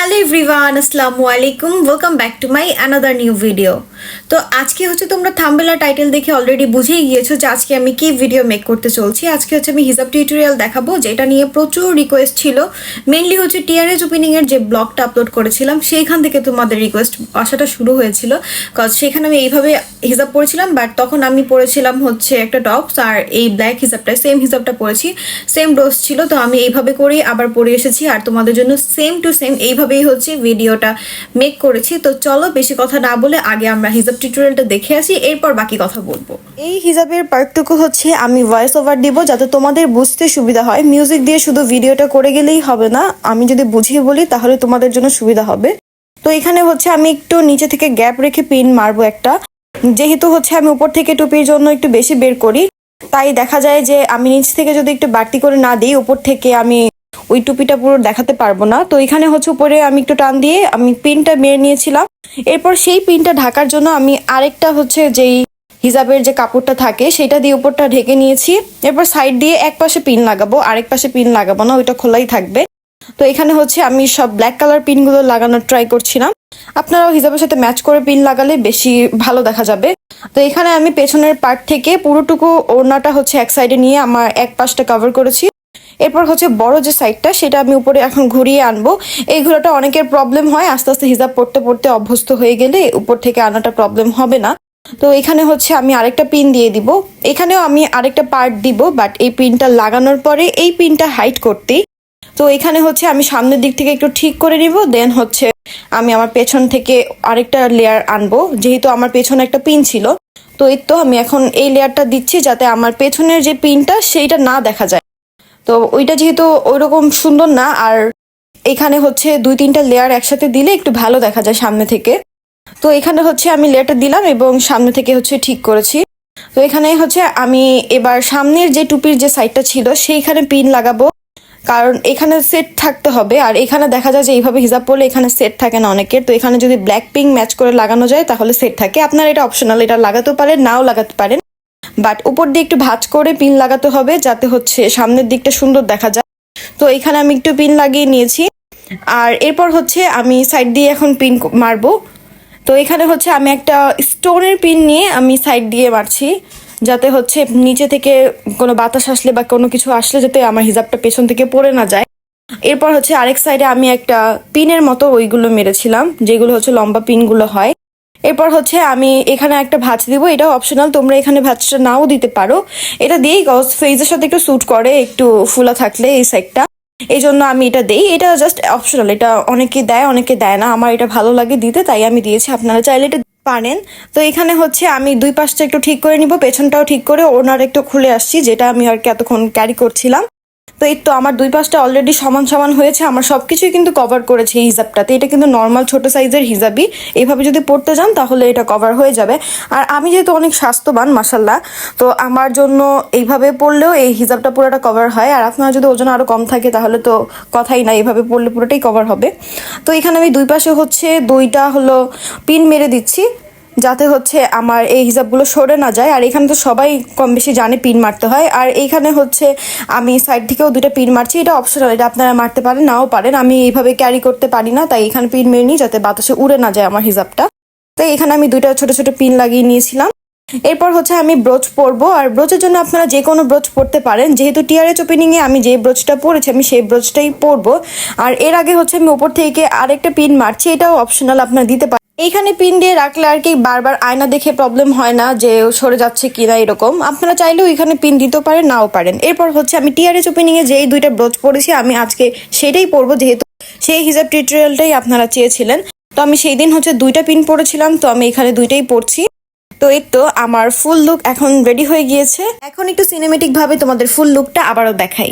Hello everyone, আসসালামু আলাইকুম। Welcome back to my another new video তো আজকে হচ্ছে তোমরা থাম্বেলা টাইটেল দেখে অলরেডি বুঝেই গিয়েছো যে আজকে আমি কি ভিডিও মেক করতে চলছি। আজকে হচ্ছে আমি হিসাব টিউটোরিয়াল দেখাবো, যেটা নিয়ে প্রচুর রিকোয়েস্ট ছিল। মেনলি হচ্ছে টিআরএস ওপেনিংয়ের যে ব্লগটা আপলোড করেছিলাম, সেইখান থেকে তোমাদের রিকোয়েস্ট আসাটা শুরু হয়েছিল। কজ সেখানে আমি এইভাবে হিসাব পড়েছিলাম বাট তখন আমি পড়েছিলাম হচ্ছে একটা টপস আর এই ব্ল্যাক হিসাবটা সেম হিসাবটা পড়েছি। সেম ডোজ ছিল, তো আমি এইভাবে করেই আবার পড়ে এসেছি। আর তোমাদের জন্য সেম টু সেম এইভাবেই হচ্ছে ভিডিওটা মেক করেছি। তো চলো বেশি কথা না বলে আগে আমরা হিসাব টিউটোরিয়ালটা দেখে আসি, এরপর বাকি কথা বলব। এই হিসাবের পার্টটুকু হচ্ছে আমি ভয়েস ওভার দিব যাতে তোমাদের বুঝতে সুবিধা হয়। মিউজিক দিয়ে শুধু ভিডিওটা করে গেলেই হবে না, আমি যদি বুঝিয়ে বলি তাহলে তোমাদের জন্য সুবিধা হবে। তো এখানে হচ্ছে আমি একটু নিচে থেকে গ্যাপ রেখে পিন মারবো একটা। যেহেতু হচ্ছে আমি উপর থেকে টুপির জন্য একটু বেশি বের করি, তাই দেখা যায় যে আমি নিচ থেকে যদি একটু বাড়তি করে না দিই, উপর থেকে আমি ওই টুপিটা পুরো দেখাতে পারব না। তো এখানে হচ্ছে উপরে আমি একটু টান দিয়ে আমি পিনটা মেরে নিয়েছিলাম। এরপর সেই পিনটা ঢাকার জন্য আমি আরেকটা হচ্ছে যেই হিজাবের যে কাপড়টা থাকে, সেটা দিয়ে উপরটা ঢেকে নিয়েছি। এরপর সাইড দিয়ে এক পাশে পিন লাগাবো, আরেক পাশে পিন লাগাবো না, ওইটা খোলাই থাকবে। তো এখানে হচ্ছে আমি সব ব্ল্যাক কালার পিনগুলো লাগানোর ট্রাই করছিলাম। আপনারাও হিসাবের সাথে ম্যাচ করে পিন লাগালে বেশি ভালো দেখা যাবে। তো এখানে আমি পেছনের পার্ট থেকে পুরোটুকু ওড়নাটা হচ্ছে এক সাইডে নিয়ে আমার এক পাশটা কভার করেছি। এরপর হচ্ছে বড় যে সাইডটা সেটা আমি উপরে এখন ঘুরিয়ে আনব। এই ঘোরাটা অনেকের প্রবলেম হয়, আস্তে আস্তে হিসাব পড়তে পড়তে অভ্যস্ত হয়ে গেলে উপর থেকে আনাটা প্রবলেম হবে না। তো এখানে হচ্ছে আমি আরেকটা পিন দিয়ে দিব। এখানেও আমি আরেকটা পার্ট দিব বাট এই পিনটা লাগানোর পরে এই পিনটা হাইট করতেই। তো এখানে হচ্ছে আমি সামনের দিক থেকে একটু ঠিক করে নিব দেন হচ্ছে আমি আমার পেছন থেকে আরেকটা লেয়ার আনব। যেহেতু আমার পেছনে একটা পিন ছিল, তো এই তো আমি এখন এই লেয়ারটা দিচ্ছি যাতে আমার পেছনের যে পিনটা সেইটা না দেখা যায়। তো ওইটা যেহেতু ওইরকম সুন্দর না, আর এখানে হচ্ছে দুই তিনটা লেয়ার একসাথে দিলে একটু ভালো দেখা যায় সামনে থেকে। তো এখানে হচ্ছে আমি লেয়ারটা দিলাম এবং সামনে থেকে হচ্ছে ঠিক করেছি। তো এখানে হচ্ছে আমি এবার সামনের যে টুপির যে সাইডটা ছিল, সেইখানে পিন লাগাবো। কারণ এখানে সেট থাকতে হবে, আর এখানে দেখা যায় যে এইভাবে হিসাব পড়লে এখানে সেট থাকে না অনেকের। তো এখানে যদি ব্ল্যাক পিঙ্ক ম্যাচ করে লাগানো যায়, তাহলে সেট থাকে। আপনার এটা অপশনাল এটা লাগাতেও পারেন, নাও লাগাতে পারেন। বাট উপর দিয়ে একটু ভাঁজ করে পিন লাগাতে হবে যাতে হচ্ছে সামনের দিকটা সুন্দর দেখা যায়। তো এখানে আমি একটু পিন লাগিয়ে নিয়েছি। আর এরপর হচ্ছে আমি সাইড দিয়ে এখন পিন মারবো। তো এখানে হচ্ছে আমি একটা স্টোনের পিন নিয়ে আমি সাইড দিয়ে মারছি। যাতে হচ্ছে নিচে থেকে কোনো বাতাস আসলে বা কোনো কিছু আসলে যাতে আমার হিজাবটা পেছন থেকে পড়ে না যায়। এরপর হচ্ছে আরেক সাইডে আমি একটা পিনের মতো ওইগুলো মেরেছিলাম, যেগুলো হচ্ছে লম্বা পিনগুলো হয়। এরপর হচ্ছে আমি এখানে একটা ভাঁজ দিব, এটাও অপশনাল তোমরা এখানে ভাঁজটা নাও দিতে পারো। এটা দিয়েই গজ ফেজের সাথে একটু স্যুট করে, একটু ফুলা থাকলে এই সাইডটা এই জন্য আমি এটা দেই, এটা জাস্ট অপশনাল এটা অনেকে দেয় অনেকে দেয় না, আমার এটা ভালো লাগে দিতে, তাই আমি দিয়েছি, আপনারা চাইলে এটা পারেন। তো এখানে হচ্ছে আমি দুই পাশটা একটু ঠিক করে নিব, পেছনটাও ঠিক করে, ওনার একটু খুলে আসছি, যেটা আমি আর কি এতক্ষণ ক্যারি করছিলাম। তো এই তো আমার দুই পাশটা অলরেডি সমান সমান হয়েছে, আমার সবকিছুই কিন্তু কভার করেছে এই হিসাবটাতে। এটা কিন্তু নর্মাল ছোট সাইজের হিসাবই। এইভাবে যদি পড়তে যান তাহলে এটা কভার হয়ে যাবে। আর আমি যেহেতু অনেক স্বাস্থ্যবান মাসাল্লাহ তো আমার জন্য এইভাবে পড়লেও এই হিসাবটা পুরোটা কভার হয়। আর আপনার যদি ওজন আরও কম থাকে তাহলে তো কথাই না, এইভাবে পড়লে পুরোটাই কভার হবে। তো এখানে আমি দুই পাশে হচ্ছে দুইটা হলো পিন মেরে দিচ্ছি। যাতে হচ্ছে আমার এই হিসাবগুলো সরে না যায়। আর এখানে তো সবাই কম বেশি জানে পিন মারতে হয়। আর এইখানে হচ্ছে আমি সাইড থেকেও দুটো পিন মারছি। এটা অপশনাল এটা আপনারা মারতে পারেন, নাও পারেন। আমি এইভাবে ক্যারি করতে পারি না, তাই এখানে পিন মেরে নিই যাতে বাতাসে উড়ে না যায় আমার হিসাবটা তো এখানে আমি দুইটা ছোট ছোট পিন লাগিয়ে নিয়েছিলাম। এরপর হচ্ছে আমি ব্রোচ পরবো। আর ব্রোচের জন্য আপনারা যে কোনো ব্রোচ পরতে পারেন। যেহেতু টিআরএচ ওপেনিংয়ে আমি যে ব্রোচটা পরেছি, আমি সেই ব্রোচটাই পরবো। আর এর আগে হচ্ছে আমি ওপর থেকে আরেকটা পিন মারছি। এটাও অপশনাল আপনারা দিতে পারেন। এইখানে পিন দিয়ে রাখলে আর কি বারবার আয়না দেখে প্রবলেম হয় না যে সরে যাচ্ছে কিনা এরকম। আপনারা চাইলেও এখানে পিন দিতেও পারেন, নাও পারেন। এরপর হচ্ছে আমি টিআরএস ওপেনিংয়ে যেই দুইটা ব্রোচ পরেছি, আমি আজকে সেটাই পরবো যেহেতু সেই হিসাব টিউটোরিয়ালটাই আপনারা চেয়েছিলেন। তো আমি সেই দিন হচ্ছে দুইটা পিন পরেছিলাম, তো আমি এখানে দুইটাই পরছি। তো এই তো আমার ফুল লুক এখন রেডি হয়ে গিয়েছে। এখন একটু সিনেমেটিক ভাবে তোমাদের ফুল লুকটা আবারও দেখাই।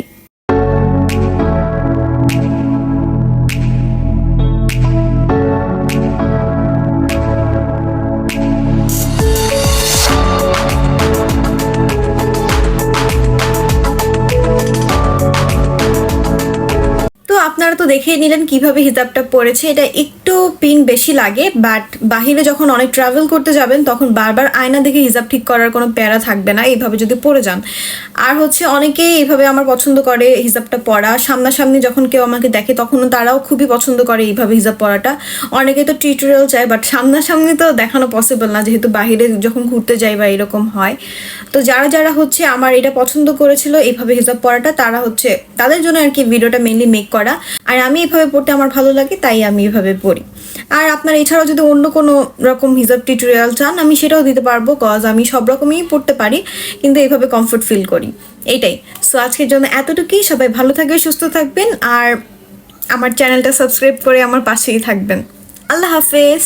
আপনারা তো দেখেই নিলেন কীভাবে হিজাবটা পড়েছে এটা একটু পিন বেশি লাগে বাট বাহিরে যখন অনেক ট্রাভেল করতে যাবেন, তখন বারবার আয়না দেখে হিজাব ঠিক করার কোনো প্যারা থাকবে না, এইভাবে যদি পরে যান। আর হচ্ছে অনেকেই এইভাবে আমার পছন্দ করে হিজাবটা পরা, সামনাসামনি যখন কেউ আমাকে দেখে, তখনও তারাও খুবই পছন্দ করে এইভাবে হিজাব পরাটা। অনেকে তো টিউটোরিয়াল চায় বাট সামনাসামনি তো দেখানো পসিবল না, যেহেতু বাহিরে যখন ঘুরতে যাই বা এরকম হয়। তো যারা যারা হচ্ছে আমার এটা পছন্দ করেছিল এইভাবে হিজাব পরাটা, তারা হচ্ছে তাদের জন্য আর কি ভিডিওটা মেনলি মেক করা। আর আমি এভাবে পড়তে আমার ভালো লাগে, তাই আমি এভাবে পড়ি। আর আপনার এছাড়াও যদি অন্য কোনো রকম হিজাব টিউটোরিয়াল চান, আমি সেটাও দিতে পারব কজ আমি সব রকমই পড়তে পারি, কিন্তু এভাবে কমফোর্ট ফিল করি। এটাই সো আজকের জন্য এতটুকুই। সবাই ভালো থাকবে সুস্থ থাকবেন, আর আমার চ্যানেলটা সাবস্ক্রাইব করে আমার পাশেই থাকবেন। আল্লাহ হাফেজ।